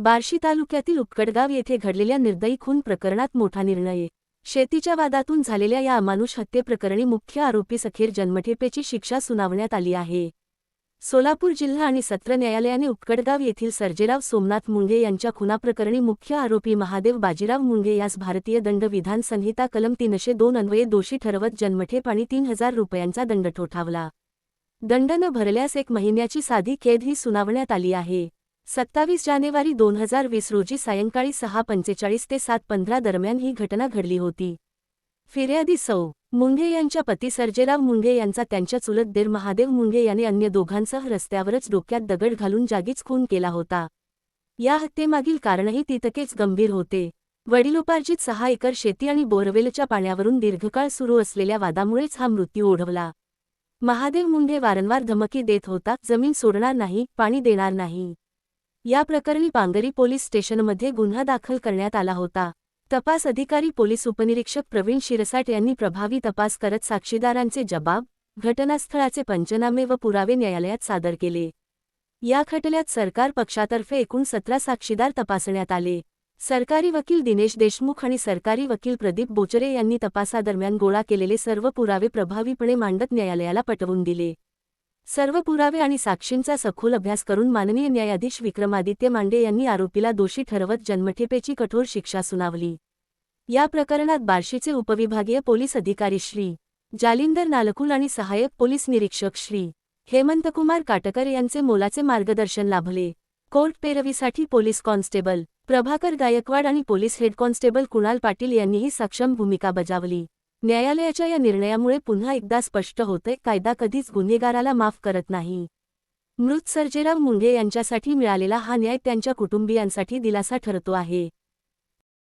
बार्शी तालुक्यातील उपकडगाव येथे घडलेल्या निर्दयी खून प्रकरणात मोठा निर्णय. शेतीच्या वादातून झालेल्या या अमानुष हत्येप्रकरणी मुख्य आरोपी सखीर जन्मठेपेची शिक्षा सुनावण्यात आली आहे. सोलापूर जिल्हा आणि सत्र न्यायालयाने उपकडगाव येथील सर्जेराव सोमनाथ मुंगे यांच्या खुनाप्रकरणी मुख्य आरोपी महादेव बाजीराव मुंगे यास भारतीय दंड विधान संहिता कलम तीनशे दोन अन्वये दोषी ठरवत जन्मठेप आणि तीन हजार रुपयांचा दंड ठोठावला. दंड न भरल्यास एक महिन्याची साधी कैद ही सुनावण्यात आली आहे. सत्तावीस जानेवारी दोन हजार वीस रोजी सायंकाळी सहा पंचेचाळीस ते सात पंधरा दरम्यान ही घटना घडली होती. फिर्यादी सौ. मुंगे यांच्या पती सर्जेराव मुंगे यांचा त्यांच्या चुलत देर महादेव मुंगे याने अन्य दोघांसह रस्त्यावरच डोक्यात दगड घालून जागीच खून केला होता. या हत्येमागील कारणही तितकेच गंभीर होते. वडिलोपार्जित सहा एकर शेती आणि बोरवेलच्या पाण्यावरून दीर्घकाळ सुरू असलेल्या वादामुळेच हा मृत्यू ओढवला. महादेव मुंगे वारंवार धमकी देत होता जमीन सोडणार नाही पाणी देणार नाही. या प्रकरणी पांगरी पोलीस स्टेशनमध्ये गुन्हा दाखल करण्यात आला होता. तपास अधिकारी पोलीस उपनिरीक्षक प्रवीण शिरसाट यांनी प्रभावी तपास करत साक्षीदारांचे जबाब घटनास्थळाचे पंचनामे व पुरावे न्यायालयात सादर केले. या खटल्यात सरकार पक्षातर्फे एकूण सतरा साक्षीदार तपासण्यात आले. सरकारी वकील दिनेश देशमुख आणि सरकारी वकील प्रदीप बोचरे यांनी तपासादरम्यान गोळा केलेले सर्व पुरावे प्रभावीपणे मांडत न्यायालयाला पटवून दिले. सर्व पुरावे आणि साक्षींचा सखोल अभ्यास करून माननीय न्यायाधीश विक्रमादित्य मांडे यांनी आरोपीला दोषी ठरवत जन्मठेपेची कठोर शिक्षा सुनावली. या प्रकरणात बार्शीचे उपविभागीय पोलीस अधिकारी श्री. जालिंदर नालकुल आणि सहाय्यक पोलीस निरीक्षक श्री. हेमंतकुमार काटकर यांचे मोलाचे मार्गदर्शन लाभले. कोर्ट पेरवीसाठी पोलीस कॉन्स्टेबल प्रभाकर गायकवाड आणि police head constable Kunal Patil यांनीही सक्षम भूमिका बजावली. न्यायालयाच्या या निर्णयामुळे पुन्हा एकदा स्पष्ट होते कायदा कधीच गुन्हेगाराला माफ करत नाही. मृत सर्जेराव मुंढे यांच्यासाठी मिळालेला हा न्याय त्यांच्या कुटुंबियांसाठी दिलासा ठरतो आहे.